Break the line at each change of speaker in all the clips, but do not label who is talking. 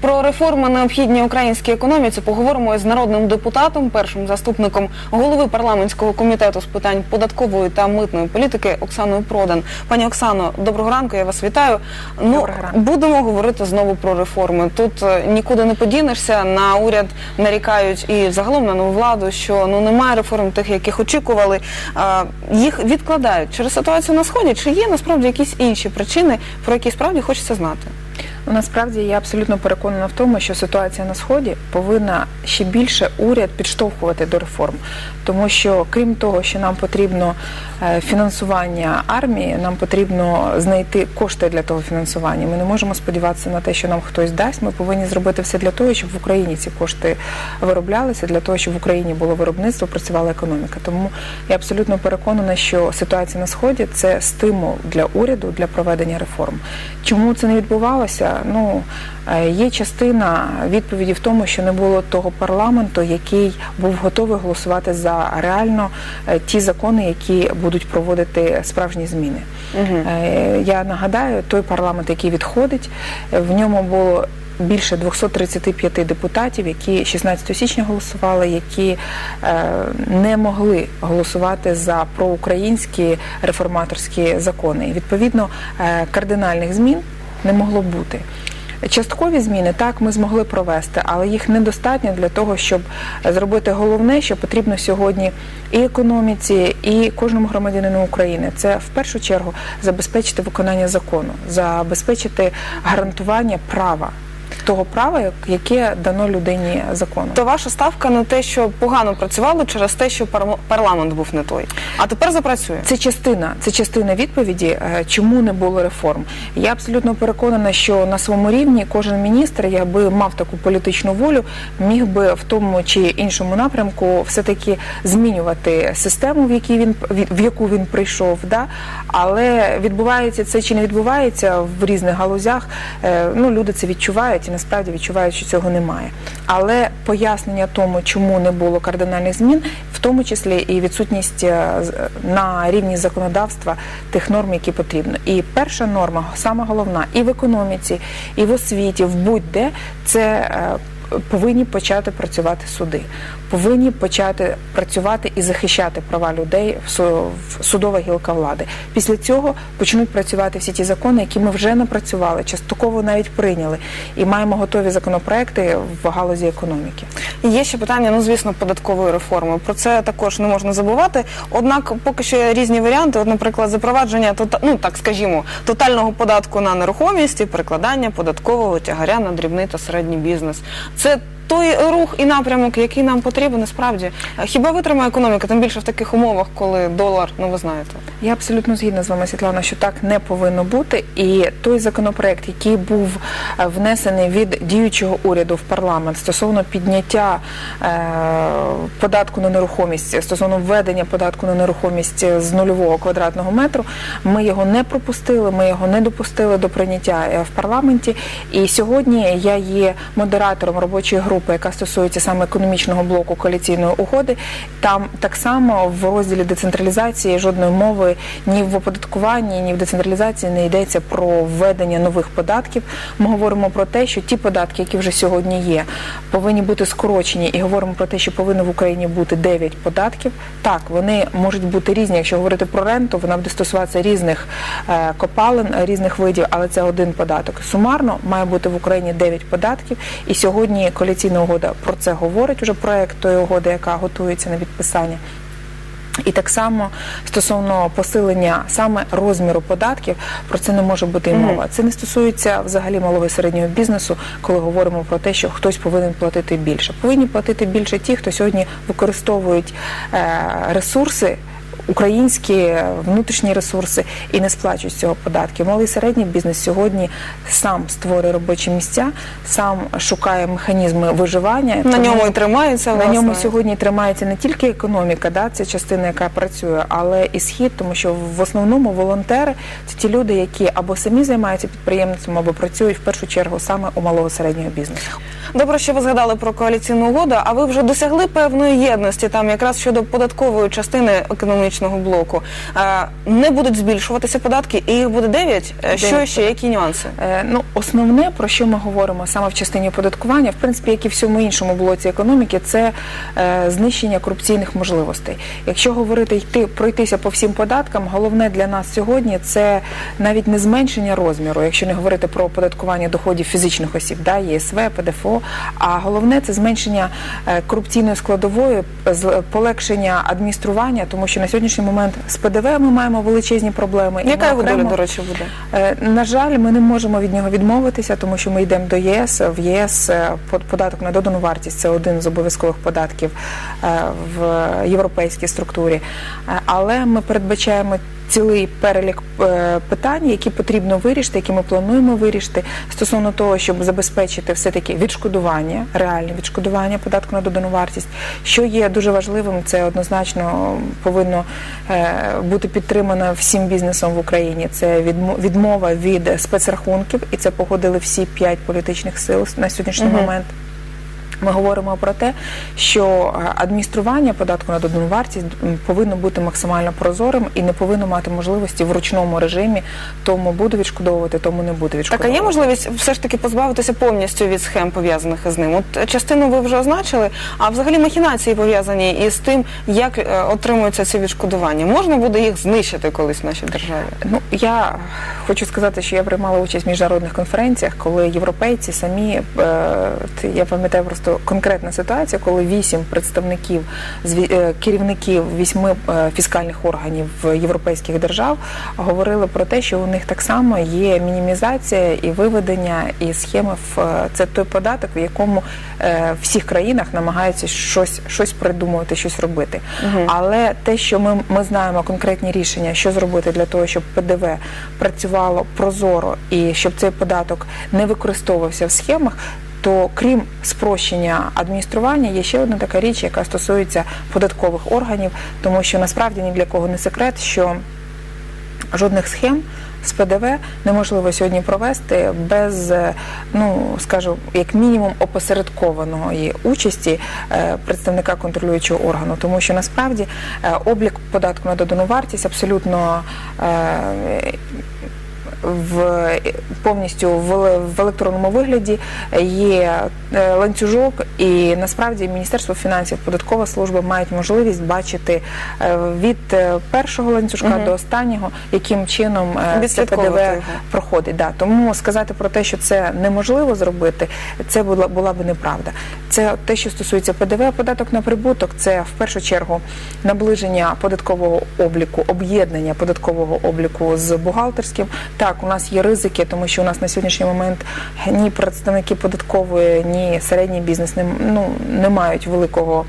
Про реформи необхідні українській економіці поговоримо з народним депутатом, першим заступником голови парламентського комітету з питань податкової та митної політики Оксаною Продан. Пані Оксано, доброго ранку. Я вас вітаю. Ну
Доброго ранку.
будемо говорити знову про реформи. Тут е, нікуди не подінешся. На уряд нарікають і загалом на нову владу, що ну немає реформ тих, яких очікували. А, їх відкладають через ситуацію на сході. Чи є насправді якісь інші причини, про які справді хочеться знати?
Насправді я абсолютно переконана в тому, що ситуація на сході повинна ще більше уряд підштовхувати до реформ, тому що крім того, що нам потрібно е, фінансування армії, нам потрібно знайти кошти для того фінансування. Ми не можемо сподіватися на те, що нам хтось дасть. Ми повинні зробити все для того, щоб в Україні ці кошти вироблялися, для того, щоб в Україні було виробництво, працювала економіка. Тому я абсолютно переконана, що ситуація на сході це стимул для уряду для проведення реформ. Чому це не відбувалося? Ну е, є частина відповіді в тому, що не було того парламенту, який був готовий голосувати за реально е, ті закони, які будуть проводити справжні зміни. Е, Я нагадаю, той парламент, який відходить, е, в ньому було. Більше 235 депутатів, які 16 січня голосували, які е, не могли голосувати за проукраїнські реформаторські закони. І відповідно е, кардинальних змін не могло бути. Часткові зміни так ми змогли провести, але їх недостатньо для того, щоб зробити головне, що потрібно сьогодні і економіці, і кожному громадянину України. Це в першу чергу забезпечити виконання закону, забезпечити гарантування права того права, як- яке дано людині законом.
То ваша ставка на те, що погано працювало через те, що парла- парламент був не той. А тепер запрацює.
Це частина, це частина відповіді, е, чому не було реформ. Я абсолютно переконана, що на своєму рівні кожен міністр, якби мав таку політичну волю, міг би в тому чи іншому напрямку все-таки змінювати систему, в якій він в яку він прийшов. Да? Але відбувається це чи не відбувається в різних галузях. е, Ну люди це відчувають і насправді відчувають, що цього немає. Але пояснення тому, чому не було кардинальних змін, в тому числі і відсутність е, на рівні законодавства тих норм, які потрібно. І перша норма, саме головна, і в економіці, і в освіті, в будь-де це. Повинні почати працювати суди, повинні почати працювати і захищати права людей в судова гілка влади. Після цього почнуть працювати всі ті закони, які ми вже напрацювали, частково навіть прийняли, і маємо готові законопроекти в галузі економіки.
Є ще питання, ну звісно, податкової реформи. Про це також не можна забувати. Однак, поки що є різні варіанти. От, наприклад, запровадження ну так скажімо, тотального податку на нерухомість і перекладання податкового тягаря на дрібний та середній бізнес. Це той рух і напрямок, який нам потрібен насправді. Хіба витримає економіка, тим більше в таких умовах, коли долар, ну ви знаєте.
Я абсолютно згідна з вами, Світлана, що так не повинно бути. І той законопроект, який був е, внесений від діючого уряду в парламент стосовно підняття е, податку на нерухомість, стосовно введення податку на нерухомість з нульового квадратного метру, ми його не пропустили, ми його не допустили до прийняття е, в парламенті. І сьогодні я є модератором робочої групи, яка стосується саме економічного блоку коаліційної угоди. Там так само в розділі децентралізації жодної мови ні в оподаткуванні, ні в децентралізації не йдеться про введення нових податків. Ми говоримо про те, що ті податки, які вже сьогодні є, повинні бути скорочені, і говоримо про те, що повинно в Україні бути 9 податків. Так, вони можуть бути різні. Якщо говорити про ренту, вона буде стосуватися різних е, копалин, різних видів, але це один податок. Сумарно має бути в Україні 9 податків. І сьогодні коаліційна угода про це говорить. Уже проект тої угоди, яка готується на підписання. І так само стосовно посилення саме розміру податків, про це не може бути і мова. Це не стосується взагалі малого і середнього бізнесу, коли говоримо про те, що хтось повинен платити більше. Повинні платити більше ті, хто сьогодні використовують е, ресурси. Українські внутрішні ресурси і не сплачують з цього податків. Малий середній бізнес сьогодні сам створює робочі місця, сам шукає механізми виживання.
На
Тому-
ньому і тримається
на
власне.
ньому сьогодні тримається не тільки економіка, да, це частина, яка працює, але і схід, тому що в основному волонтери це ті люди, які або самі займаються підприємництвом, або працюють в першу чергу саме у малого середнього бізнесу.
Добре, що ви згадали про коаліційну угоду. А ви вже досягли певної єдності там якраз щодо податкової частини економічної фізичного блоку, е, не будуть збільшуватися податки, і їх буде 9. Що ще? Які нюанси?
Е, Ну, основне, про що ми говоримо саме в частині оподаткування, в принципі, як і в всьому іншому блоці економіки, це е, знищення корупційних можливостей. Якщо говорити йти пройтися по всім податкам, головне для нас сьогодні це навіть не зменшення розміру, якщо не говорити про оподаткування доходів фізичних осіб, да, ЄСВ, ПДФО. А головне це зменшення е, корупційної складової, полегшення адміністрування, тому що на сьогоднішній момент з ПДВ ми маємо величезні проблеми.
Яка його доля, до речі, буде?
Е, На жаль, ми не можемо від нього відмовитися, тому що ми йдемо до ЄС. В ЄС е, податок на додану вартість це один з обов'язкових податків е, в європейській структурі. Але ми передбачаємо цілий перелік е, питань, які потрібно вирішити, які ми плануємо вирішити стосовно того, щоб забезпечити все таки відшкодування, реальне відшкодування податку на додану вартість. Що є дуже важливим, це однозначно повинно е, бути підтримано всім бізнесом в Україні. Це відмо- відмова від спецрахунків, і це погодили всі п'ять політичних сил на сьогоднішній
Мгм.
момент. Ми говоримо про те, що е, адміністрування податку на додану вартість повинно бути максимально прозорим і не повинно мати можливості в ручному режимі тому буду відшкодовувати, тому не буду
Так, а є можливість все ж таки позбавитися повністю від схем пов'язаних із ним? От е, частину ви вже означили, а взагалі махінації пов'язані із тим, як е, отримуються ці відшкодування. Можна буде їх знищити колись в нашій державі?
Ну я хочу сказати, що я приймала участь в міжнародних конференціях, коли європейці самі я пам'ятаю просто конкретна ситуація, коли вісім представників е, керівників вісьми е, фіскальних органів європейських держав говорили про те, що у них так само є мінімізація і виведення і схеми в е, це той податок, в якому в всіх країнах намагаються щось, щось придумувати, щось робити. Але те, що ми, ми знаємо конкретні рішення, що зробити для того, щоб ПДВ працювало прозоро і щоб цей податок не використовувався в схемах. То крім спрощення адміністрування, є ще одна така річ, яка стосується податкових органів, тому що насправді ні для кого не секрет, що жодних схем з ПДВ неможливо сьогодні провести без, е, ну скажу, як мінімум опосередкованої участі е, представника контролюючого органу, тому що насправді е, облік податку на додану вартість абсолютно. В повністю в, електронному вигляді. Є ланцюжок, і насправді Міністерство фінансів, податкова служба мають можливість бачити е, від е, першого ланцюжка
Мгм.
до останнього, яким чином е, це ПДВ проходить. Да. Тому сказати про те, що це неможливо зробити, це була, була б неправда. Це те, що стосується ПДВ, податок на прибуток, це в першу чергу наближення податкового обліку, об'єднання податкового обліку з бухгалтерським. Так, у нас є ризики, тому що у нас на сьогоднішній момент ні представники податкової, ні середній бізнес не, ну, не мають великого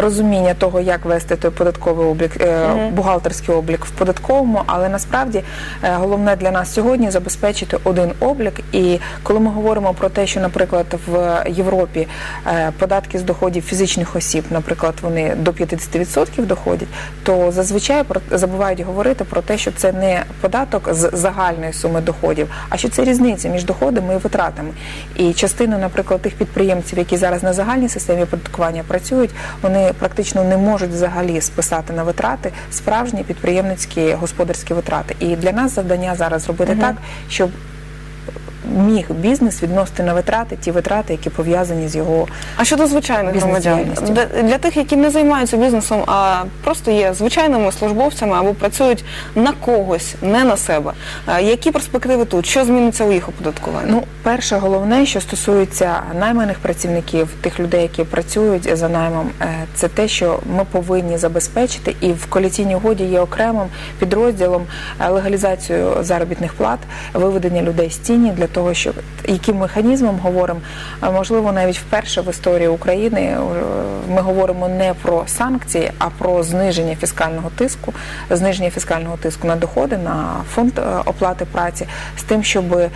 розуміння того, як вести той податковий облік, е, бухгалтерський облік в податковому, але насправді е, головне для нас сьогодні забезпечити один облік. І коли ми говоримо про те, що, наприклад, в Європі е, податки з доходів фізичних осіб, наприклад, вони до 50% доходять, то зазвичай забувають говорити про те, що це не податок з загальної суми доходів, а що це різниця між доходами і витратами. І частина, наприклад, тих підприємців, які зараз на загальній системі оподаткування працюють, вони практично не можуть взагалі списати на витрати справжні підприємницькі господарські витрати. І для нас завдання зараз зробити
угу.
так, щоб міг бізнес відносити на витрати ті витрати, які пов'язані з його
А щодо звичайних громадян, для, тих, які не займаються бізнесом, а просто є звичайними службовцями або працюють на когось, не на себе. е, Які перспективи тут? Що зміниться у їх оподаткуванні?
Ну, перше, головне, що стосується найманих працівників, тих людей, які працюють за наймом, е, це те, що ми повинні забезпечити, і в коаліційній угоді є окремим підрозділом е, легалізацію заробітних плат, виведення людей з тіні для того, щоб яким механізмом говоримо, можливо, навіть вперше в історії України е, ми говоримо не про санкції, а про зниження фіскального тиску, зниження фіскального тиску на доходи, на фонд е, оплати праці, з тим, щоб е,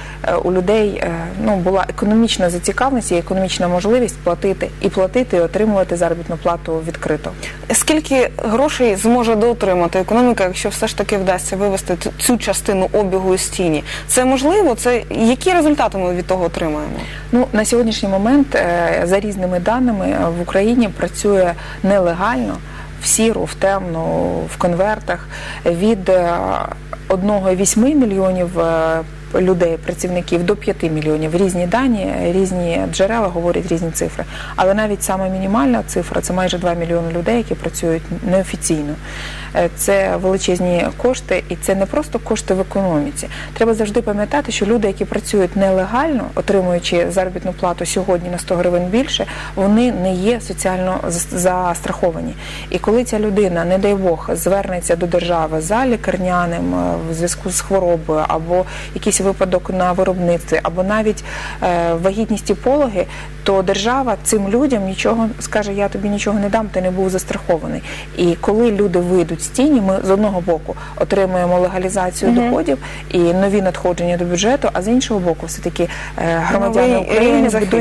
у людей ну була економічна зацікавленість і економічна можливість платити і платити, і отримувати заробітну плату відкрито.
Скільки грошей зможе доотримати економіка, якщо все ж таки вдасться вивести цю- частину обігу з тіні? Це можливо? Це які результати ми від того отримаємо?
Ну на сьогоднішній момент, е, за різними даними, е, в Україні працює нелегально в сіру, в темну, в конвертах від е, 1,8 мільйонів е, людей, працівників до 5 мільйонів. Різні дані, різні джерела говорять різні цифри. Але навіть сама мінімальна цифра це майже 2 мільйони людей, які працюють неофіційно. Е, Це величезні кошти, і це не просто кошти в економіці. Треба завжди пам'ятати, що люди, які працюють нелегально, отримуючи заробітну плату сьогодні на 100 гривень більше, вони не є соціально застраховані. І коли ця людина, не дай Бог, звернеться до держави за лікарняним е, в зв'язку з хворобою або якийсь випадок на виробництві, або навіть е, вагітність і пологи, то держава цим людям нічого скаже: я тобі нічого не дам, ти не був застрахований. І коли люди вийдуть з тіні, ми з одного боку отримуємо легалізацію доходів і нові надходження до бюджету, а з іншого боку, все таки громадяни
Новий
України будуть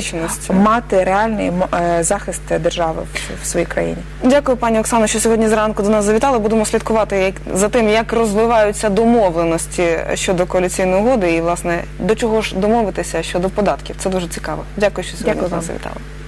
мати реальний е, захист держави в- в своїй країні.
Дякую, пані Оксано, що сьогодні зранку до нас завітали. Будемо слідкувати як, за тим, як розвиваються домовленості щодо коаліційної угоди і, власне, до чого ж домовитися щодо податків. Це дуже цікаво. Дякую, що сьогодні
Дякую
до нас
вам.
завітали.